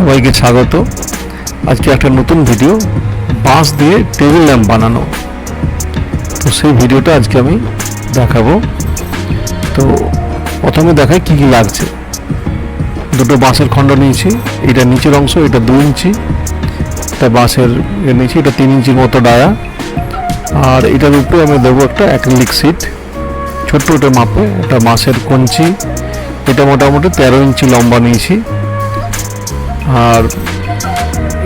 সবাইকে স্বাগত। আজকে একটা নতুন ভিডিও বাঁশ দিয়ে টেবিল ল্যাম্প বানানো। তো সেই ভিডিওটা আজকে আমি দেখাবো। তো প্রথমে দেখাই কি কি লাগছে। দুটো বাঁশের খণ্ড নিয়েছি, এটা নিচের অংশ, এটা দু ইঞ্চি। এটা বাঁশের নিয়েছি, এটা তিন ইঞ্চির মতো ডায়া। আর এটার উপরে আমি দেবো একটা অ্যাক্রিলিক সিট ছোট্ট ওটা মাপে এটা বাঁশের কঞ্চি। এটা মোটামুটি তেরো ইঞ্চি লম্বা নিয়েছি। আর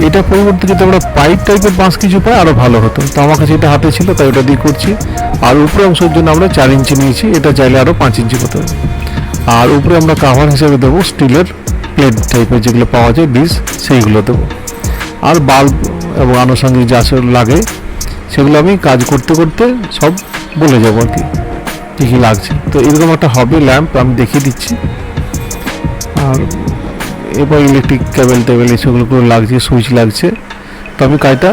এটা পরিবর্তে যদি আমরা পাইপ টাইপের বাঁশ কিছু পাই আরও ভালো হতো। তো আমার কাছে এটা হাতে ছিল, তাই ওটা দিয়ে করছি। আর উপরে অংশের জন্য আমরা চার ইঞ্চি নিয়েছি, এটা চাইলে আরও পাঁচ ইঞ্চি হবে। আর উপরে আমরা কাভার হিসেবে দেবো স্টিলের প্লেট টাইপের যেগুলো পাওয়া যায় ডিস সেইগুলো দেবো। আর বাল্ব এবং আনুষঙ্গিক যা লাগে, সেগুলো আমি কাজ করতে করতে সব বলে যাব আর কি, কী কী লাগছে। তো এরকম একটা হবে ল্যাম্প আমি দেখিয়ে দিচ্ছি। আর এবার ইলেকট্রিক কেবল টেবিল এসবগুলো লাগছে সুইচ লাগছে। তো আমি কাজটা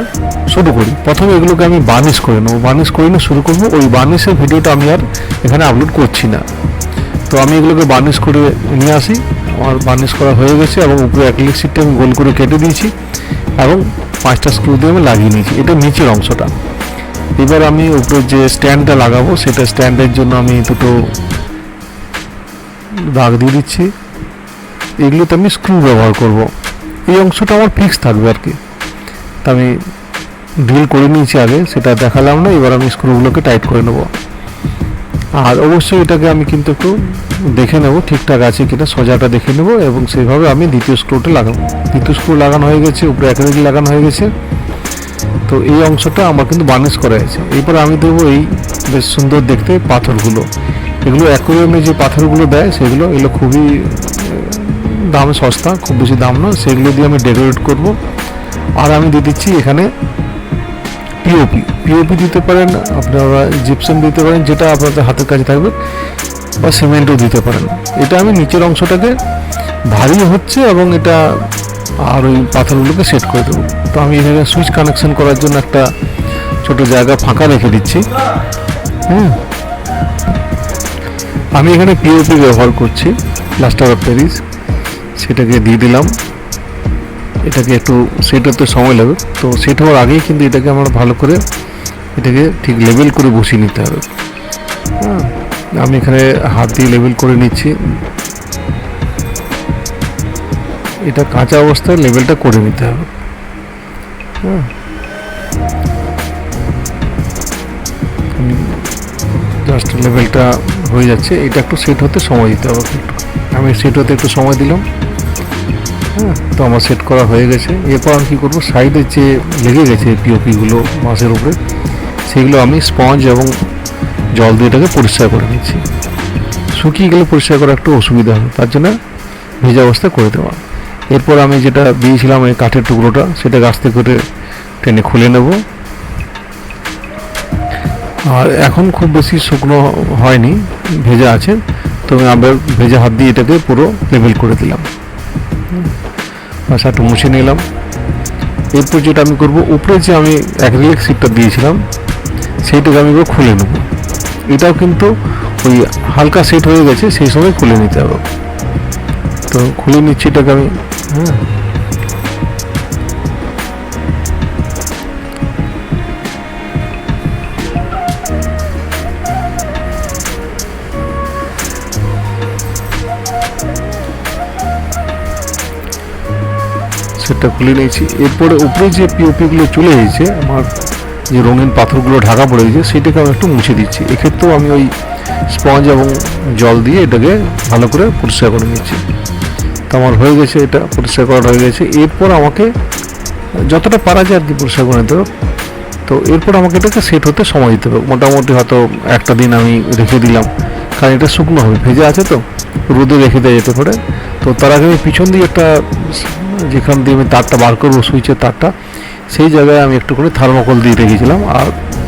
শুরু করি। প্রথমে এগুলোকে আমি বার্নিশ করে নেব। বার্নিশ করে নিয়ে শুরু করব। ওই বার্নিশের ভিডিওটা আমি আর এখানে আপলোড করছি না। তো আমি এগুলোকে বার্নিশ করে নিয়ে আসি। আমার বার্নিশ করা হয়ে গেছে এবং উপরে অ্যাক্রিলিক সিটটা আমি গোল করে কেটে দিয়েছি এবং পাঁচটা স্ক্রু দিয়ে আমি লাগিয়ে নিয়েছি। এটা নিচের অংশটা। এবার আমি উপরে যে স্ট্যান্ডটা লাগাবো, সেটা স্ট্যান্ডের জন্য আমি দুটো দাগ দিয়ে দিচ্ছি। এগুলোতে আমি স্ক্রু ব্যবহার করব। এই অংশটা আমার ফিক্স থাকবে আর কি। তা আমি ড্রিল করে নিয়েছি আগে, সেটা দেখালাম না, এবার আমি স্ক্রুগুলোকে টাইট করে নেব। আর অবশ্যই এটাকে আমি কিন্তু একটু দেখে নেব, ঠিকঠাক আছে কিনা, সোজাটা দেখে নেব এবং সেইভাবে আমি দ্বিতীয় স্ক্রুটা লাগাবো। দ্বিতীয় স্ক্রু লাগানো হয়ে গেছে, উপরে একাধিক লাগানো হয়ে গেছে। তো এই অংশটা আমার কিন্তু বার্নিশ করা হয়েছে। এরপর আমি দেবো এই বেশ সুন্দর দেখতে পাথরগুলো। এগুলো অ্যাকোরিয়ামে যে পাথরগুলো দেয়, সেগুলো এগুলো খুবই দাম সস্তা, খুব বেশি দাম না সেগুলো দিয়ে আমি ডেকোরেট করব। আর আমি দিয়ে দিচ্ছি এখানে পিওপি পিওপি দিতে পারেন, আপনারা জিপসাম দিতে পারেন, যেটা আপনাদের হাতের কাছে থাকবে, বা সিমেন্টও দিতে পারেন। এটা আমি নিচের অংশটাকে ভারী হচ্ছে এবং এটা আর ওই পাথরগুলোকে সেট করে দেবো। তো আমি এখানে সুইচ কানেকশন করার জন্য একটা ছোট জায়গা ফাঁকা রেখে দিচ্ছি। হ্যাঁ আমি এখানে পিওপি ব্যবহার করছি প্লাস্টার অফ প্যারিস সেটাকে দিয়ে দিলাম। এটাকে একটু সেট হতে সময় লাগবে তো সেট হওয়ার আগেই কিন্তু এটাকে আমরা ভালো করে এটাকে ঠিক লেভেল করে বসিয়ে নিতে হবে। হ্যাঁ আমি এখানে হাত দিয়ে লেভেল করে নিচ্ছি। এটা কাঁচা অবস্থায় লেভেলটা করে নিতে হবে। হ্যাঁ। জাস্ট লেভেলটা হয়ে যাচ্ছে। এটা একটু সেট হতে সময় দিতে হবে। আমি সেট হতে একটু সময় দিলাম। তো আমার সেট করা হয়ে গেছে। এরপর আমি কী করব? সাইডে যে লেগে গেছে পিওপিগুলো মাছের উপরে, সেগুলো আমি স্পঞ্জ এবং জল দিয়ে এটাকে পরিষ্কার করে নিচ্ছি। শুকিয়ে গেলে পরিষ্কার করা একটু অসুবিধা হবে তার জন্য ভেজা অবস্থা করে দেওয়া। এরপর আমি যেটা দিয়েছিলাম এই কাঠের টুকরোটা, সেটা গাছতে করে টেনে খুলে নেব। আর এখন খুব বেশি শুকনো হয়নি, ভেজা আছে। তো আমি আবার ভেজা হাত দিয়ে এটাকে পুরো লেবেল করে দিলাম। বাস একটু মুছে নিলাম। এরপর যেটা আমি করব, উপরে যে আমি অ্যাক্রিলিক সিটটা দিয়েছিলাম, সেইটাকে আমি এবার খুলে নেব। এটাও কিন্তু ওই হালকা সেট হয়ে গেছে, সেই সময় খুলে নিতে হবে। তো খুলে নিচ্ছি এটাকে আমি হ্যাঁ। সেটা খুলে নিয়েছি। এরপরে উপরে যে পিওপিগুলো চলে এসেছে, আমার যে রঙিন পাথরগুলো ঢাকা পড়ে গেছে সেটাকে আমি একটু মুছে দিচ্ছি। এক্ষেত্রেও আমি ওই স্পঞ্জ এবং জল দিয়ে এটাকে ভালো করে পরিষ্কার করে নিচ্ছি। তো আমার হয়ে গেছে এটা, পরিষ্কার করা হয়ে গেছে। এরপর আমাকে যতটা পারা যায় আর কি পরিষ্কার করে নিতে তো এরপর আমাকে এটাকে সেট হতে সময় দিতে হবে। মোটামুটি হয়তো একটা দিন আমি রেখে দিলাম, কারণ এটা শুকনো হবে। ভেজে আছে তো? রোদে রেখে দেওয়া যেতে পারে তো তার আগে পিছন দিয়ে একটা যেখান দিয়ে আমি তারটা বার করব, সুইচের তারটা, সেই জায়গায় আমি একটু করে থার্মোকল দিয়ে রেখেছিলাম আর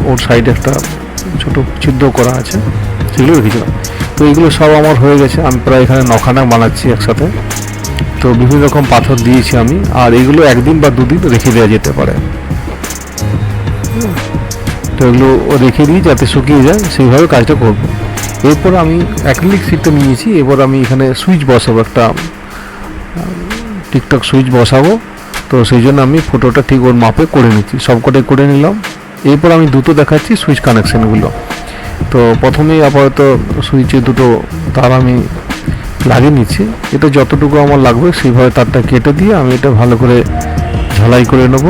ওর সাইডে একটা ছোট ছিদ্র করা আছে, সেগুলো রেখেছিলাম। তো এগুলো সব আমার হয়ে গেছে, আমি প্রায় এখানে নখানা বানাচ্ছি একসাথে। তো বিভিন্ন রকম পাথর দিয়েছি আমি, আর এগুলো একদিন বা দুদিন রেখে দেওয়া যেতে পারে। তো এগুলো রেখে দিই যাতে শুকিয়ে যায়, সেইভাবে কাজটা করব। এরপর আমি অ্যাক্রিলিক সিটটা নিয়েছি। এবার আমি এখানে সুইচ বসাবো একটা টিকটক সুইচ বসাবো। তো সেই জন্য আমি ফটোটা ঠিক ওর মাপে করে নিচ্ছি। সবকটাই করে নিলাম। এরপর আমি দুটো দেখাচ্ছি সুইচ কানেকশানগুলো তো প্রথমেই আপাতত সুইচে দুটো তার আমি লাগিয়ে নিচ্ছি। এটা যতটুকু আমার লাগবে সেইভাবে তারটা কেটে দিয়ে আমি এটা ভালো করে ঝালাই করে নেব।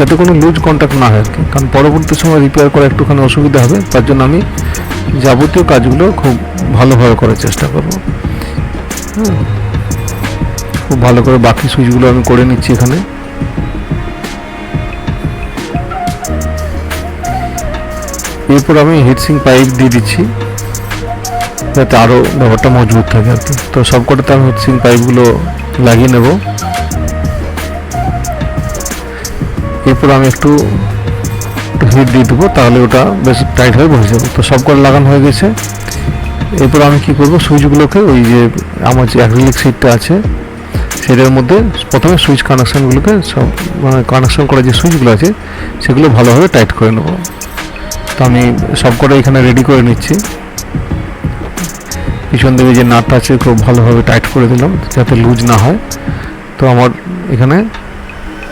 যাতে কোনো লুজ কন্ট্যাক্ট না হয় আর কি। কারণ পরবর্তী সময় রিপেয়ার করা একটুখানি অসুবিধা হবে, তার জন্য আমি যাবতীয় কাজগুলো খুব ভালোভাবে করার চেষ্টা করব। খুব ভালো করে বাকি সুইচগুলো আমি করে নিচ্ছি এখানে। এরপর আমি হিটসিং পাইপ দিয়ে দিচ্ছি, যাতে আরও ব্যাপারটা মজবুত থাকে আর কি। তো সবকটাতে আমি হিটসিং পাইপগুলো লাগিয়ে নেব। এরপর আমি একটু হিট দিয়ে দেবো, তাহলে ওটা বেশ টাইট হয়ে বসে যাবে। তো সব করে লাগানো হয়ে গেছে। এরপর আমি কি করব, সুইচগুলোকে ওই যে আমার যে অ্যাক্রিলিক সিটটা আছে, সেটার মধ্যে প্রথমে সুইচ কানেকশানগুলোকে সব মানে কানেকশন করা যে সুইচগুলো আছে, সেগুলো ভালোভাবে টাইট করে নেব। তো আমি সবকটা এখানে রেডি করে নিচ্ছি। পিছন দিকে যে নাটটা আছে, খুব ভালোভাবে টাইট করে দিলাম, যাতে লুজ না হয়। তো আমার এখানে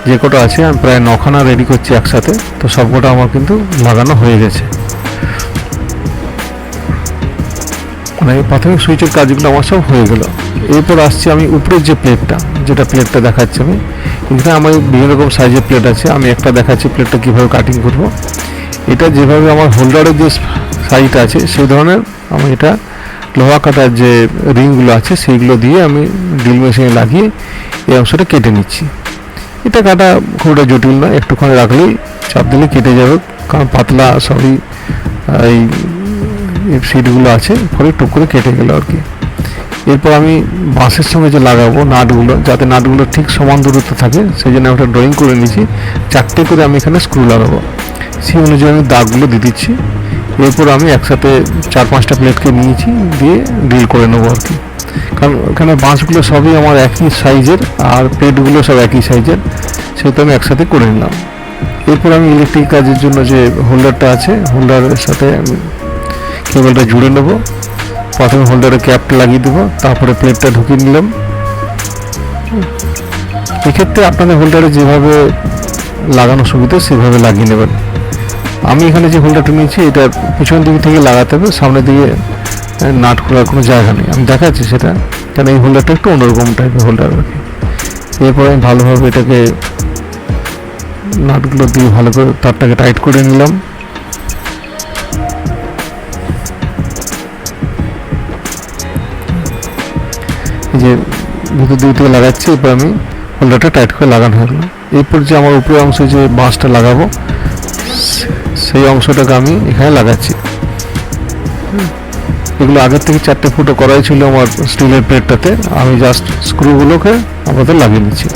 যে কটা আছে, আমি প্রায় নখানা রেডি করছি একসাথে, তো সব সবকটা আমার কিন্তু লাগানো হয়ে গেছে। মানে প্রাথমিক সুইচের কাজগুলো আমার সব হয়ে গেল। এরপর আসছি আমি উপরের যে প্লেটটা যেটা প্লেটটা দেখাচ্ছি আমি। এখানে আমার বিভিন্ন রকম সাইজের প্লেট আছে, আমি একটা দেখাচ্ছি প্লেটটা কীভাবে কাটিং করব। এটা যেভাবে আমার হোল্ডারের যে সাইজটা আছে, সেই ধরনের আমি এটা লোহা কাটার যে রিংগুলো আছে, সেইগুলো দিয়ে আমি ড্রিল মেশিনে লাগিয়ে এই অংশটা কেটে নিচ্ছি। এটা কাটা খুব একটা জটিল না একটুখানি রাখলেই চাপ দিলে কেটে যাবে। কারণ পাতলা সবই এই সিটগুলো আছে, ফলে টুক করে কেটে গেল আর কি। এরপর আমি বাঁশের সঙ্গে যে লাগাবো নাটগুলো, যাতে নাটগুলো ঠিক সমান দূরত্ব থাকে, সেই জন্য একটা ড্রয়িং করে নিয়েছি। চারটে করে আমি এখানে স্ক্রু লাগাবো। সেই অনুযায়ী আমি দাগগুলো দিয়ে দিচ্ছি। এরপর আমি একসাথে চার পাঁচটা প্লেটকে নিয়েছি, দিয়ে ড্রিল করে নেব আর কি। কারণ ওখানে বাঁশগুলো সবই আমার একই সাইজের আর প্লেটগুলো সব একই সাইজের সেহেতু আমি একসাথে করে নিলাম। এরপর আমি ইলেকট্রিক কাজের জন্য যে হোল্ডারটা আছে হোল্ডারের সাথে আমি কেবলটা জুড়ে নেব। প্রথমে হোল্ডারে ক্যাপটা লাগিয়ে দেবো, তারপরে প্লেটটা ঢুকিয়ে নিলাম। এক্ষেত্রে আপনাদের হোল্ডারে যেভাবে লাগানো সুবিধা, সেভাবে লাগিয়ে নেবেন। আমি এখানে যে হোল্ডারটা নিয়েছি, এটা পিছন দিক থেকে লাগাতে হবে, সামনের দিকে নাট খোলার কোনো জায়গা নেই। আমি দেখাচ্ছি সেটা, কারণ এই হোল্ডারটা একটু অন্যরকম টাইপের হোল্ডার আর কি। এরপরে আমি ভালোভাবে এটাকে নাটগুলো দিয়ে ভালো করে তারটাকে টাইট করে নিলাম। যে ভিতর দিক থেকে লাগাচ্ছি, এরপর আমি হোল্ডারটা টাইট করে লাগানো গেল এরপর যে আমার উপরের অংশে যে বাঁশটা লাগাবো, সেই অংশটাকে আমি এখানে লাগাচ্ছি। এগুলো আগের থেকে চারটে ফুটো করাই ছিল আমার স্টিলের প্লেটটাতে আমি জাস্ট স্ক্রুগুলোকে আমাদের লাগিয়ে নিচ্ছি।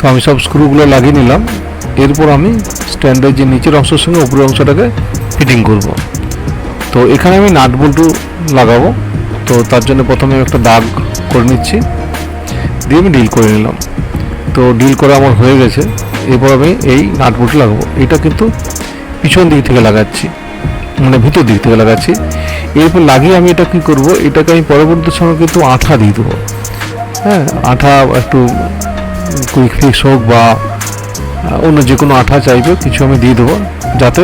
তো আমি সব স্ক্রুগুলো লাগিয়ে নিলাম। এরপর আমি স্ট্যান্ডের যে নিচের অংশের সঙ্গে উপরের অংশটাকে ফিটিং করব। তো এখানে আমি নাট বল্টু লাগাবো। তো তার জন্য প্রথমে একটা দাগ করে নিচ্ছি। দিয়ে আমি ডিল করে নিলাম। তো ডিল করা আমার হয়ে গেছে। এরপর আমি এই নাট বল্টু লাগাবো। এটা কিন্তু পিছন দিক থেকে লাগাচ্ছি। মানে ভিতর দিক থেকে লাগাচ্ছি। এরপর লাগিয়ে আমি এটা কী করব? এটাকে আমি পরবর্তী সময় কিন্তু আঠা দিয়ে দেবো। হ্যাঁ আঠা একটু কুইক ফিক্স হোক বা অন্য যে কোনো আঠা চাইবে, কিছু আমি দিয়ে দেবো, যাতে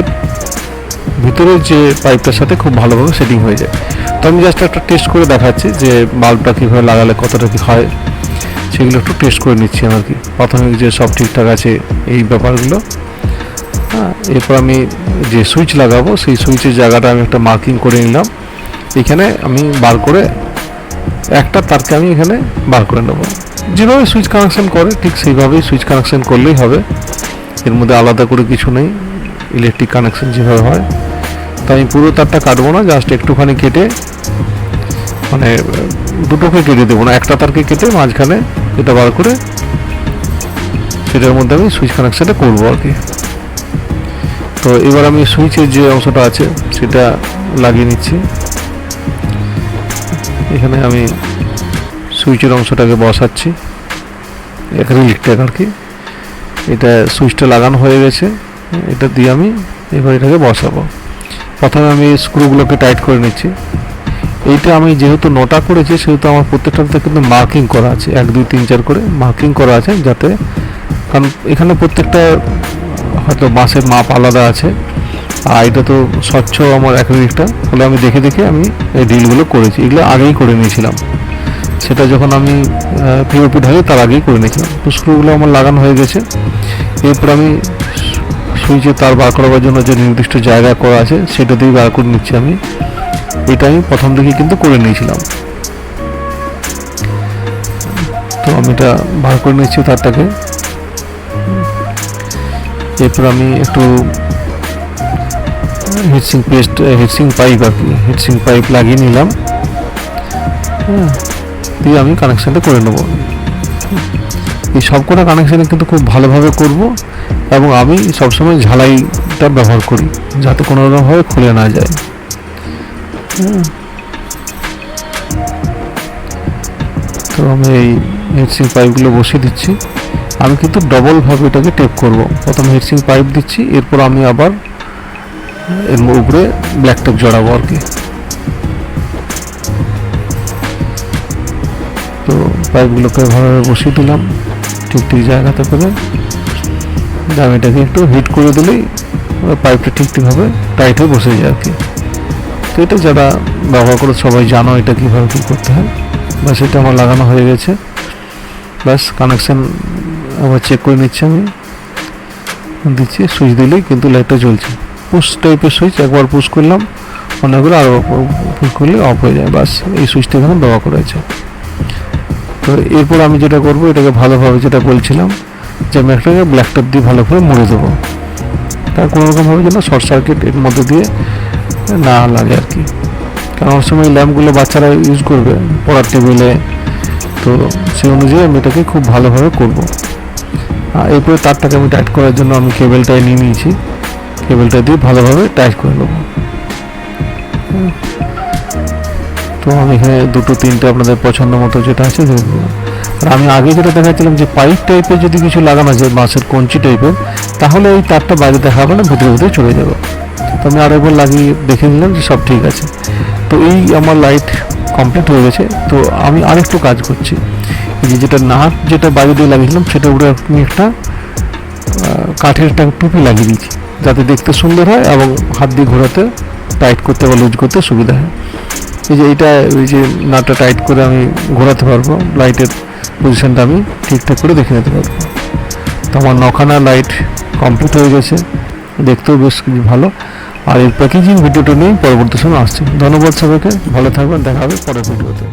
ভিতরের যে পাইপটার সাথে খুব ভালোভাবে সেটিং হয়ে যায়। তো আমি জাস্ট একটা টেস্ট করে দেখাচ্ছি যে বাল্বটা কীভাবে লাগালে কতটা কী হয়। সেগুলো একটু টেস্ট করে নিচ্ছি আর কি। প্রাথমিক যে সব ঠিকঠাক আছে এই ব্যাপারগুলো। হ্যাঁ এরপর আমি যে সুইচ লাগাবো, সেই সুইচের জায়গাটা আমি একটা মার্কিং করে নিলাম। এখানে আমি বার করে একটা তারকে আমি এখানে বার করে নেব। যেভাবে সুইচ কানেকশন করে, ঠিক সেইভাবেই সুইচ কানেকশন করলেই হবে। এর মধ্যে আলাদা করে কিছু নেই ইলেকট্রিক কানেকশন যেভাবে হয়। তো আমি পুরো তারটা কাটবো না জাস্ট একটুখানি কেটে মানে দুটোকে কেটে দেবো না, একটা তারকে কেটে মাঝখানে এটা বার করে সেটার মধ্যে আমি সুইচ কানেকশানটা করব আর কি। তো এবার আমি সুইচের যে অংশটা আছে, সেটা লাগিয়ে নিচ্ছি। এখানে আমি সুইচের অংশটাকে বসাচ্ছি। অ্যাক্রিলিকটাকে আর কি? এটা সুইচটা লাগানো হয়ে গেছে। এটা দিয়ে আমি এবার এটাকে বসাবো। প্রথমে আমি স্ক্রুগুলোকে টাইট করে নিচ্ছি। এইটা আমি যেহেতু নটা করেছি, সেহেতু আমার প্রত্যেকটাতে কিন্তু মার্কিং করা আছে। এক, দুই, তিন, চার করে মার্কিং করা আছে যাতে কারণ এখানে প্রত্যেকটা হয়তো বাঁশের মাপ আলাদা আছে। আর এটা তো স্বচ্ছ আমার অ্যাক্রিলিকটা। ফলে আমি দেখে দেখে আমি এই ডিলগুলো করেছি। এগুলো আগেই করে নিয়েছিলাম। সেটা যখন আমি পিওপি ঢালি তার আগেই করে নিয়েছিলাম। তো স্ক্রুগুলো আমার লাগানো হয়ে গেছে। এরপর আমি সুইচে তার বার করার জন্য যে নির্দিষ্ট জায়গা করা আছে, সেটা দিয়ে বার করে নিচ্ছি আমি। এটা আমি প্রথম দিকে কিন্তু করে নিয়েছিলাম। তো আমি এটা বার করে নিচ্ছি তারটাকে। এরপর আমি একটু হিটসিং পেস্ট হিটসিং পাইপ আর কি হিটসিং পাইপ লাগিয়ে নিলাম। হ্যাঁ। দিয়ে আমি কানেকশানটা করে নেব। এই সবকটা কানেকশানে কিন্তু খুব ভালোভাবে করব এবং আমি সবসময় ঝালাইটা ব্যবহার করি, যাতে কোনো রকমভাবে খুলে না যায়। তো আমি এই হিটসিং পাইপগুলো বসিয়ে দিচ্ছি। আমি কিন্তু ডবলভাবে এটাকে টেপ করব। প্রথম হিটসিং পাইপ দিচ্ছি, এরপর আমি আবার এর উপরে ব্ল্যাক টেপ জড়াবো আর কি। তো পাইপগুলোকে ভালোভাবে বসিয়ে দিলাম, ঠিক ঠিক জায়গাতে করে। আমি এটাকে একটু হিট করে দিলেই পাইপটা ঠিক ঠিকভাবে টাইট হয়ে বসে যায় আর কি। তো এটা যারা ব্যবহার করে সবাই জানো এটা কীভাবে কী করতে হয়। ব্যাস, এটা আমার লাগানো হয়ে গেছে। ব্যাস কানেকশান আবার চেক করে নিচ্ছি আমি। দিচ্ছি সুইচ দিলেই কিন্তু লাইটটা জ্বলছে। পুশ টাইপের সুইচ একবার পুশ করলাম অনেকগুলো আরও পুশ করলে অফ হয়ে যায়। বাস এই সুইচটা এখানে ব্যবহার করেছে তো এরপর আমি যেটা করব, এটাকে ভালোভাবে যেটা বলছিলাম, যে আমি একটাকে ব্ল্যাক টপ দিয়ে ভালো করে মুড়ে দেবো। তার কোনো রকমভাবে যেন শর্ট সার্কিট এর মধ্যে দিয়ে না লাগে আর কি। কারণ অনেক সময় ল্যাম্পগুলো বাচ্চারা ইউজ করবে পড়ার টেবিলে তো সেই অনুযায়ী আমি এটাকে খুব ভালোভাবে করব। আর এরপরে তারটাকে আমি টাইট করার জন্য আমি কেবেলটাই নিয়ে নিয়েছি। কেবেলটা দিয়ে ভালোভাবে টাইট করে নেব। তো আমি এখানে দুটো, তিনটে আপনাদের পছন্দ মতো যেটা আছে আর আমি আগে যেটা দেখাচ্ছিলাম যে পাইপ টাইপের যদি কিছু লাগানো যায় বাঁশের কঞ্চি টাইপের, তাহলে এই তারটা বাইরে দেখাবে না, ভিতরে ভিতরে চলে যাবে। তো আমি আরেকবার লাগিয়ে দেখে নিলাম যে সব ঠিক আছে। তো এই আমার লাইট কমপ্লিট হয়ে গেছে, তো আমি আরেকটু কাজ করছি। যে যেটা নাট যেটা বাইরে দিয়ে লাগিয়েছিলাম সেটা উপরে আমি একটা কাঠের একটা টুপি লাগিয়ে দিয়েছি, যাতে দেখতে সুন্দর হয় এবং হাত দিয়ে ঘোরাতে, টাইট করতে বা লুজ করতে সুবিধা হয়। এই যে এটা ওই যে নাটটা টাইট করে আমি ঘোরাতে পারব লাইটের পজিশনটা আমি ঠিকঠাক করে দেখে নিতে পারব। তো আমার নখানা লাইট কমপ্লিট হয়ে গেছে, দেখতেও বেশ ভালো। আর এই প্যাকেজিং ভিডিওটা নিয়ে পরবর্তী সময় আসছি। ধন্যবাদ সবাইকে, ভালো থাকবেন, দেখা হবে পরের ভিডিওতে